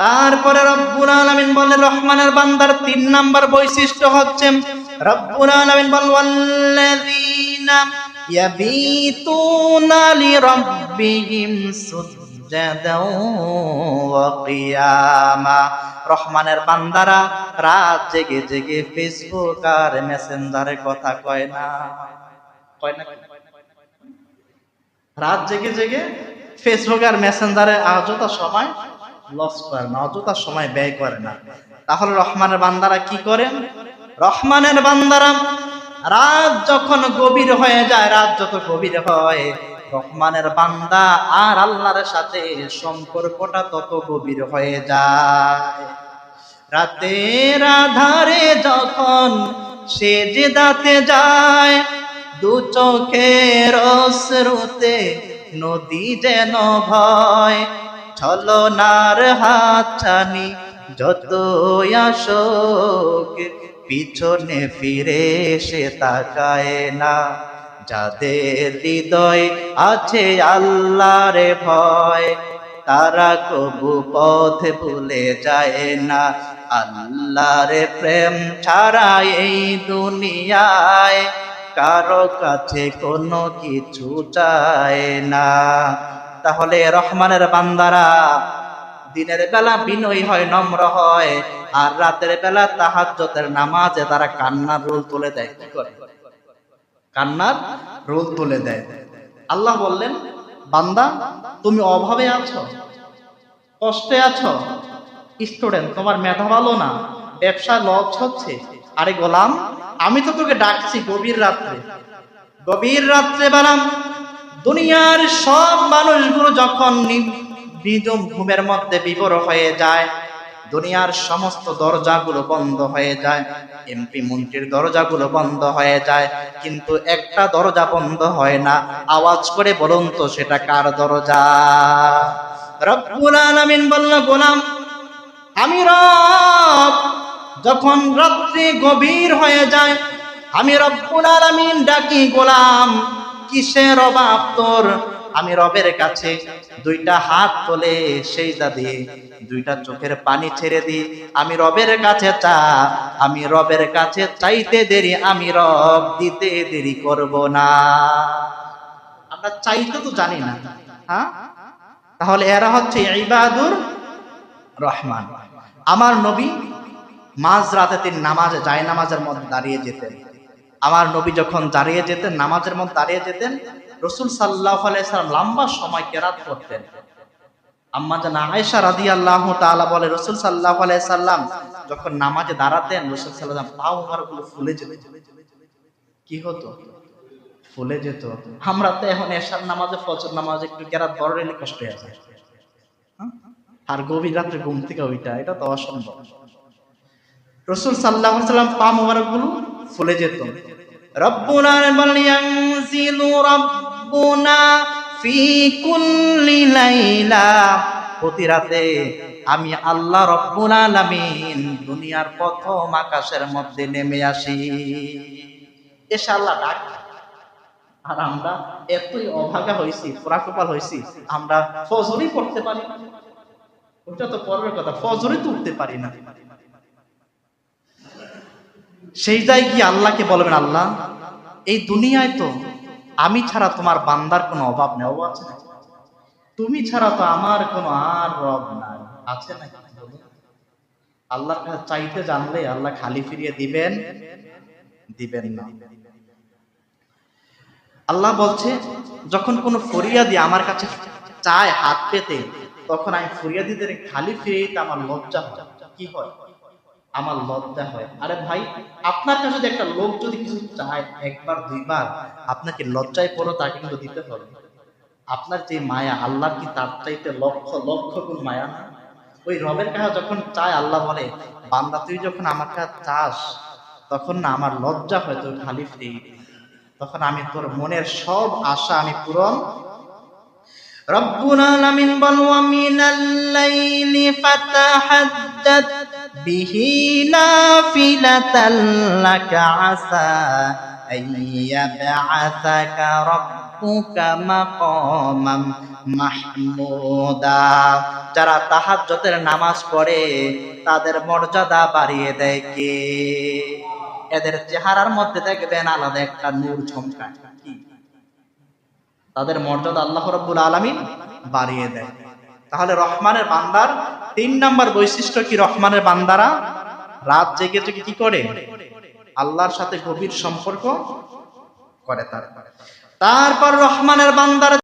তারপরে রব্বুল আলামিন বলে রহমানের বান্দার তিন নাম্বার বৈশিষ্ট্য হচ্ছে, রব্বুল আলামিন বল ওয়াল্লাযীনা ইয়াবিতুনা লিরাব্বিহিম সুজদাও ওয়া কিয়ামা। রহমানের বান্দারা রাত জেগে জেগে ফেসবুক আর মেসেঞ্জারে কথা কয় না। কয় না রাত জেগে জেগে ফেসবুক আর মেসেঞ্জারে অযথা সময় লস করে না, অযথা সময় ব্যয় করে না। তাহলে রহমানের বান্দারা কি করেন? রহমানের বান্দারা রাত যখন গভীর হয়ে যায়, রাত যত গভীর হয়, রহমানের বান্দা আর আল্লাহর সাথে সম্পর্কটা তত গভীর হয়ে যায়। রাতের আধারে যখন সে যে দাতে যায়, দু চোখের অশ্রুতে নদী যেন ভয় ছলনার হাত ছানি যত আসক, পিছনে ফিরে সে তাকায় না। যাদের হৃদয় আছে আল্লাহর ভয়, তারা কবু পথ ভুলে যায় না। আল্লাহর প্রেম ছাড়া এই দুনিয়ায় কারও কাছে কোনো কিছু চায় না। তাহলে রহমানের বান্দারা, দিনের বেলা বিনয়ী হয়, নম্র হয়, আর রাতের বেলা তাহাজ্জতের নামাজে তারা কান্নার রোল তুলে দেয়। কি করে? কান্নার রোল তুলে দেয়। আল্লাহ বললেন, বান্দা, তুমি অভাবে আছো, কষ্টে আছো। স্টুডেন্ট, তোমার মেধা ভালো না ব্যবসায় লস হচ্ছে। আরে গোলাম, আমি তো তোকে ডাকছি গভীর রাত্রে। গভীর রাত্রে বেলাম দুনিয়ার সব মানুষগুলো যখন নি- নিঝুম ঘুমের মধ্যে বিবর হয়ে যায়, দুনিয়ার সমস্ত দরজাগুলো বন্ধ হয়ে যায়, এমপি মন্ত্রীর দরজাগুলো বন্ধ হয়ে যায়, কিন্তু একটা দরজা বন্ধ হয় না। আওয়াজ করে বলুন তো, সেটা কার দরজা? রব্বুল আলামিন বলল, গোলাম, আমি রব, যখন রাত্রি গভীর হয়ে যায়, আমি রব্বুল আলামিন ডাকি, গোলাম কিসের অভাব তোর? আমি রবের কাছে দুইটা হাত তোলে সেই দিয়ে দুইটা চোখের পানি ছেড়ে দিই। আমি রবের কাছে চা, আমি রবের কাছে চাইতে দেরি, আমি রব দিতে দেরি করব না। আমরা চাইতে তো জানি না হ্যাঁ? তাহলে এরা হচ্ছে ইবাদুর রহমান। আমার নবী মাঝ রাতে তিনি নামাজে যায় নামাজের মধ্যে দাঁড়িয়ে যেতেন। আমার নবী যখন দাঁড়িয়ে যেতেন, নামাজের মধ্যে দাঁড়িয়ে যেতেন, রসুল সাল্লাহ আলাইসাল্লাম লম্বা সময় কেরাত করতেন। বলে, রসুল সাল্লাহ আলাইসাল্লাম যখন নামাজে দাঁড়াতেন, রসুল ফুলে কি হতো? ফুলে যেত। আমরা তো এখন নামাজে নামাজে একটু কষ্ট হ্যাঁ? আর গভীর রাত্রে ঘুম থেকে ওইটা, এটা তো অসম্ভব। রসুল সাল্লাহ সাল্লাম পা মোবারকগুলো ফুলে যেত। রব্বুনা বলেন ইয়ানজিলু রব্বুনা প্রতি রাতে আমি আল্লাহ রব্বুল আলামিন দুনিয়ার প্রথম আকাশের মধ্যে নেমে আসি। এসে আল্লাহ ডাক। আর আমরা এতই অভাগা হয়েছি পোড়াকপাল হয়েছি আমরা ফজরই পড়তে পারি ওটা তো পরের কথা, ফজরই তো উঠতে পারি না। সেই যায় গিয়ে আল্লাহকে বলবেন, আল্লাহ, এই দুনিয়ায় তো আমি ছাড়া তোমার বান্দার কোনো অভাব নেই। অভাব আছে? তুমি ছাড়া তো আমার কোনো আর রব নাই। আছে না আল্লাহর কাছে চাইতে জানলে আল্লাহ খালি ফিরিয়ে দিবেন দিবেন না। আল্লাহ বলছে, যখন কোনো ফরিয়াদি আমার কাছে চায় হাত পেতে, তখন আমি ফরিয়াদিদের খালি ফিরিয়ে আমার লজ্জা কি হয়? আমার লজ্জা হয়। আরে ভাই, আপনার কাছে একটা লোক যদি কিছু চায় একবার, দুইবার, আপনাকে লজ্জায় পড়ো তাকে কিন্তু দিতে হবে। আপনার যে মায়া আল্লাহ কি তার চাইতে লক্ষ লক্ষ গুণ মায়া না? ওই রবের কাছে যখন চায়, আল্লাহ বলে, বান্দা, তুই যখন আমার কাছে চাস, তখন না আমার লজ্জা হয়, তোর খালি ফ্রি তখন আমি তোর মনের সব আশা আমি পূরণ রব্বুল আলামিন বল ওয়া মিনাল লাইলি বিহি নাফিলাতাল লাকা আসা আইয়াবআসাকা রাব্বুকা মাকামাম মাহমুদা। যারা তাহাজ্জুদের নামাজ পড়ে, তাদের মর্যাদা বাড়িয়ে দেয় কে? এদের চেহারার মধ্যে দেখবেন আলাদা একটা নূর ঝমকায় তাদের মর্যাদা আল্লাহ রব্বুল আলামিন বাড়িয়ে দেয়। তাহলে রহমানের বান্দার তিন নাম্বার বৈশিষ্ট্য কি রহমানের বান্দারা? রাত জেগে জেগে কি করে? আল্লাহর সাথে গভীর সম্পর্ক করে তার। তারপর রহমানের বান্দার